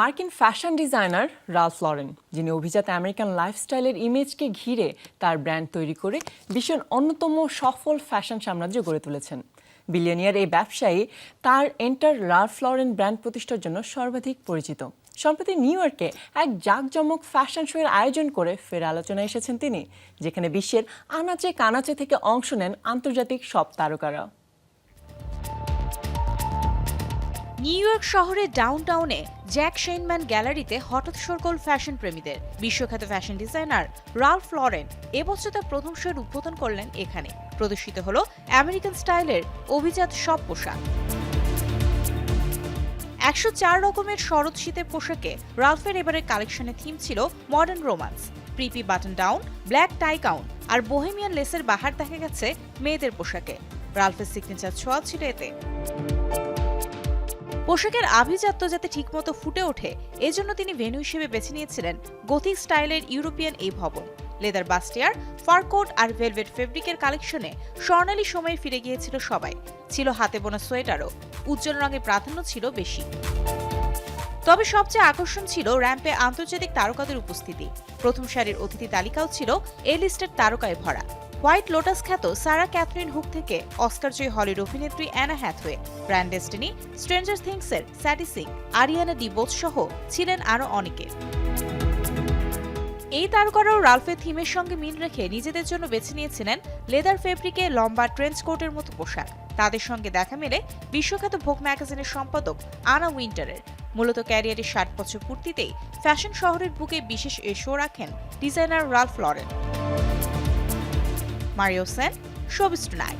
মার্কিন fashion designer Ralph Lauren, যিনি অভিজাত আমেরিকান লাইফস্টাইলের ইমেজকে ঘিরে তার ব্র্যান্ড তৈরি করে বিশ্বের অন্যতম সফল ফ্যাশন সাম্রাজ্য গড়ে তুলেছেন। বিলিয়নিয়ার এই ব্যবসায়ী তার এন্টার রালফ লরেন ব্র্যান্ড প্রতিষ্ঠার জন্য সর্বাধিক পরিচিত। সম্প্রতি নিউ ইয়র্কে এক জাঁকজমক ফ্যাশন শো এর আয়োজন করে ফের আলোচনায় এসেছেন তিনি, যেখানে বিশ্বের আনাচে কানাচে থেকে অংশ নেন আন্তর্জাতিক সব তারকারা। নিউ ইয়র্ক শহরের ডাউনটাউনে জ্যাক শেইনম্যান গ্যালারিতে হঠাৎ সরগোল ফ্যাশন প্রেমীদের। বিশ্বখ্যাত ফ্যাশন ডিজাইনার রালফ লরেন এবছর তার প্রথম শোয়ের উদ্বোধন করলেন এখানে। প্রদর্শিত হলো আমেরিকান স্টাইলের অভিজাত সব পোশাক। একশো চার রকমের শরৎ শীতের পোশাকে রালফের এবারের কালেকশনে থিম ছিল modern romance. Preppy button down, black tie gown আর বোহেমিয়ান লেসের বাহার দেখা গেছে মেয়েদের পোশাকে। রালফের সিগনেচার ছোঁয়া ছিল এতে। পোশাকের আভিজাত্য যাতে ঠিকমতো ফুটে ওঠে, এজন্য তিনি ভেন্যু হিসেবে বেছে নিয়েছিলেন গথিক স্টাইলের ইউরোপিয়ান এই ভবন। লেদার বাস্টিয়ার, ফারকোট আর ভেলভেট ফেব্রিকের কালেকশনে স্বর্ণালী সময়ে ফিরে গিয়েছিল সবাই। ছিল হাতে বোনা সোয়েটারও, উজ্জ্বল রঙের প্রাধান্য ছিল বেশি। তবে সবচেয়ে আকর্ষণ ছিল র্যাম্পে আন্তর্জাতিক তারকাদের উপস্থিতি। প্রথম সারির অতিথি তালিকাও ছিল এ লিস্টের তারকায় ভরা। হোয়াইট লোটাস খ্যাত সারা ক্যাথরিন হুক থেকে অস্কার জয়ী হলিউড অভিনেত্রী Anne Hathaway brand destiny, Stranger থিংসের Sadie Sink, Ariana DeBose সহ ছিলেন আরও অনেকে। এই তারকারাও রালফের থিমের সঙ্গে মিল রেখে নিজেদের জন্য বেছে নিয়েছিলেন লেদার ফেব্রিকে লম্বা ট্রেঞ্চ কোটের মতো পোশাক। তাদের সঙ্গে দেখা মেলে বিশ্বখ্যাত ভোগ ম্যাগাজিনের সম্পাদক আনা উইন্টারের। মূলত ক্যারিয়ারের ষাট বছর পূর্তিতেই ফ্যাশন শহরের বুকে বিশেষ এ শো রাখেন designer Ralph Lauren. Mario Sen showbiz tonight